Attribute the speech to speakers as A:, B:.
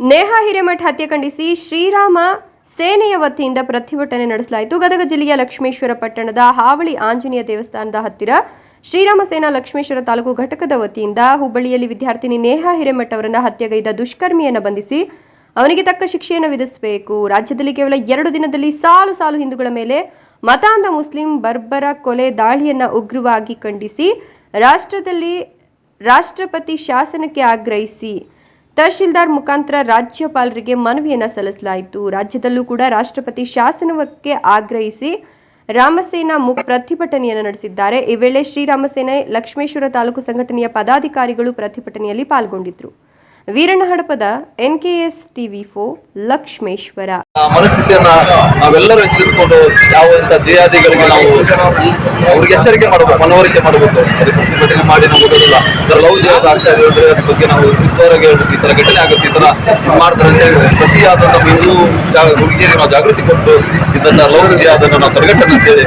A: ನೇಹಾ ಹಿರೇಮಠ ಹತ್ಯೆ ಖಂಡಿಸಿ ಶ್ರೀರಾಮ ಸೇನೆಯ ವತಿಯಿಂದ ಪ್ರತಿಭಟನೆ ನಡೆಸಲಾಯಿತು. ಗದಗ ಜಿಲ್ಲೆಯ ಲಕ್ಷ್ಮೇಶ್ವರ ಪಟ್ಟಣದ ಹಾವಳಿ ಆಂಜನೇಯ ದೇವಸ್ಥಾನದ ಹತ್ತಿರ ಶ್ರೀರಾಮ ಸೇನಾ ಲಕ್ಷ್ಮೇಶ್ವರ ತಾಲೂಕು ಘಟಕದ ವತಿಯಿಂದ ಹುಬ್ಬಳ್ಳಿಯಲ್ಲಿ ವಿದ್ಯಾರ್ಥಿನಿ ನೇಹಾ ಹಿರೇಮಠ ಅವರನ್ನು ಹತ್ಯೆಗೈದ ದುಷ್ಕರ್ಮಿಯನ್ನು ಬಂಧಿಸಿ ಅವನಿಗೆ ತಕ್ಕ ಶಿಕ್ಷೆಯನ್ನು ವಿಧಿಸಬೇಕು. ರಾಜ್ಯದಲ್ಲಿ ಕೇವಲ ಎರಡು ದಿನದಲ್ಲಿ ಸಾಲು ಸಾಲು ಹಿಂದೂಗಳ ಮೇಲೆ ಮತಾಂಧ ಮುಸ್ಲಿಂ ಬರ್ಬರ ಕೊಲೆ ದಾಳಿಯನ್ನು ಉಗ್ರವಾಗಿ ಖಂಡಿಸಿ ರಾಷ್ಟ್ರದಲ್ಲಿ ರಾಷ್ಟ್ರಪತಿ ಶಾಸನಕ್ಕೆ ಆಗ್ರಹಿಸಿ ತಹಶೀಲ್ದಾರ್ ಮುಖಾಂತರ ರಾಜ್ಯಪಾಲರಿಗೆ ಮನವಿಯನ್ನು ಸಲ್ಲಿಸಲಾಯಿತು. ರಾಜ್ಯದಲ್ಲೂ ಕೂಡ ರಾಷ್ಟ್ರಪತಿ ಶಾಸನಕ್ಕೆ ಆಗ್ರಹಿಸಿ ರಾಮಸೇನಾ ಮುಖ ಪ್ರತಿಭಟನೆಯನ್ನು ನಡೆಸಿದ್ದಾರೆ. ಈ ವೇಳೆ ಶ್ರೀರಾಮಸೇನೆ, ಲಕ್ಷ್ಮೇಶ್ವರ ತಾಲೂಕು ಸಂಘಟನೆಯ ಪದಾಧಿಕಾರಿಗಳು ಪ್ರತಿಭಟನೆಯಲ್ಲಿ ಪಾಲ್ಗೊಂಡಿದ್ರು ವೀರಣ್ಣ ಹಡಪದ ಎಸ್ ಟಿವಿ ಫೋ ಲಕ್ಷ್ಮೇಶ್ವರ.
B: ಮನಸ್ಥಿತಿಯನ್ನ ನಾವೆಲ್ಲರೂ ಹೆಚ್ಚಿಸಿಕೊಂಡು ಯಾವ ಜಯಾದಿಗಳಿಗೆ ನಾವು ಅವ್ರಿಗೆ ಎಚ್ಚರಿಕೆ ಮಾಡಬೇಕು, ಮನವರಿಕೆ ಮಾಡಬೇಕು. ಪ್ರತಿಭಟನೆ ಮಾಡಿ ನಾವು ಗೊತ್ತಿಲ್ಲ. ಅದರ ಲವ್ ಜಿಹಾದ್ ಆಗ್ತಾ ಇದೆ ಅಂದ್ರೆ ಬಗ್ಗೆ ನಾವು ಕ್ರಿಸ್ತವರಿಗೆ ಈ ತರ ಘಟನೆ ಆಗುತ್ತೆ, ಈ ತರ ಮಾಡ್ತಾರೆ ಅಂತ ಹೇಳಿದ್ರೆ ಪ್ರತಿಯಾದ ನಮ್ಮ ಹಿಂದೂ ಹುಡುಗಿಯರಿಗೆ ನಾವು ಜಾಗೃತಿ ಕೊಟ್ಟು ಇದನ್ನ ಲವ್ ಜಿಹಾದನ್ನು ನಾವು ತಡೆಗಟ್ಟಣ ಅಂತೇಳಿ